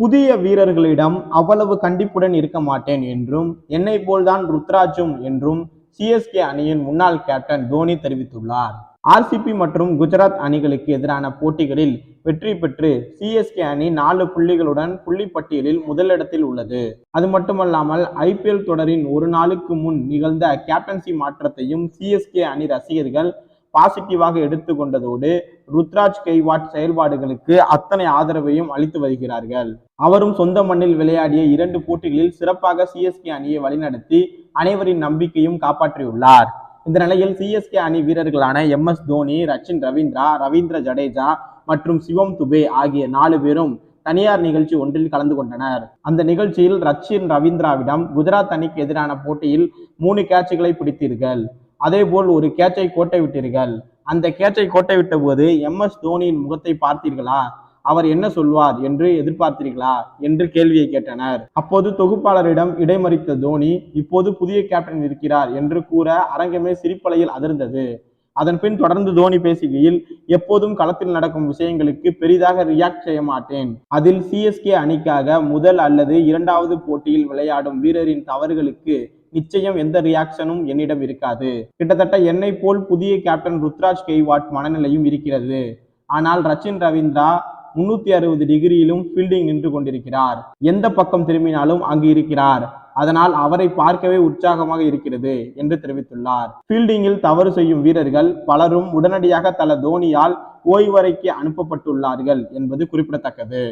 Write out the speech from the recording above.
புதிய வீரர்களிடம் அவ்வளவு கண்டிப்புடன் இருக்க மாட்டேன் என்றும் என்னை போல்தான் ருத்ராஜும் என்றும் சிஎஸ்கே அணியின் முன்னாள் கேப்டன் தோனி தெரிவித்துள்ளார். ஆர்சிபி மற்றும் குஜராத் அணிகளுக்கு எதிரான போட்டிகளில் வெற்றி பெற்று சிஎஸ்கே அணி நாலு புள்ளிகளுடன் புள்ளி பட்டியலில் முதலிடத்தில் உள்ளது. அது மட்டுமல்லாமல் ஐபிஎல் தொடரின் ஒரு நாளுக்கு முன் நிகழ்ந்த கேப்டன்சி மாற்றத்தையும் சிஎஸ்கே அணி ரசிகர்கள் பாசிட்டிவாக எடுத்துக்கொண்டதோடு ருத்ராஜ் கெய்வாட் செயல்பாடுகளுக்கு அத்தனை ஆதரவையும் அளித்து வருகிறார்கள். அவரும் சொந்த மண்ணில் விளையாடிய இரண்டு போட்டிகளில் சிறப்பாக சிஎஸ்கே அணியை வழிநடத்தி அனைவரின் நம்பிக்கையும் காப்பாற்றியுள்ளார். இந்த நிலையில் சிஎஸ்கே அணி வீரர்களான எம் எஸ் தோனி ரச்சின் ரவீந்திரா ரவீந்திர ஜடேஜா மற்றும் சிவம் துபே ஆகிய நாலு பேரும் தனியார் நிகழ்ச்சி ஒன்றில் கலந்து கொண்டனர். அந்த நிகழ்ச்சியில் ரச்சின் ரவீந்திராவிடம் குஜராத் அணிக்கு எதிரான போட்டியில் மூணு கேட்சுகளை பிடித்தீர்கள். அதேபோல் ஒரு கேட்சை கோட்டை விட்டீர்கள். அந்த கேட்சை கோட்டை விட்ட போது எம். எஸ். தோனியின் முகத்தை பார்த்தீர்களா? அவர் என்ன சொல்வார் என்று எதிர்பார்த்தீர்களா? என்று கேள்வியை கேட்டனர். அப்போது தொகுப்பாளரிடம் இடைமறித்த தோனி இப்போது புதிய கேப்டன் இருக்கிறார் என்று கூற அரங்கமே சிரிப்பலையில் அதிர்ந்தது. அதன் பின் தொடர்ந்து தோனி பேசுகையில் எப்போதும் களத்தில் நடக்கும் விஷயங்களுக்கு பெரிதாக ரியாக்ட் செய்ய மாட்டேன். அதில் சிஎஸ்கே அணிக்காக முதல் அல்லது இரண்டாவது போட்டியில் விளையாடும் வீரரின் தவறுகளுக்கு நிச்சயம் எந்த ரியாக்ஷனும் என்னிடம் இருக்காது. கிட்டத்தட்ட என்னை போல் புதிய கேப்டன் ருத்ராஜ் கெய்வாட் மனநிலையும் இருக்கிறது. ஆனால் ரச்சின் ரவீந்திரா முன்னூத்தி அறுபது டிகிரியிலும் ஃபீல்டிங் நின்று கொண்டிருக்கிறார். எந்த பக்கம் திரும்பினாலும் அங்கு இருக்கிறார். அதனால் அவரை பார்க்கவே உற்சாகமாக இருக்கிறது என்று தெரிவித்துள்ளார். ஃபீல்டிங்கில் தவறு செய்யும் வீரர்கள் பலரும் உடனடியாக தல தோனியால் ஓய்வறைக்கு அனுப்பப்பட்டுள்ளார்கள் என்பது குறிப்பிடத்தக்கது.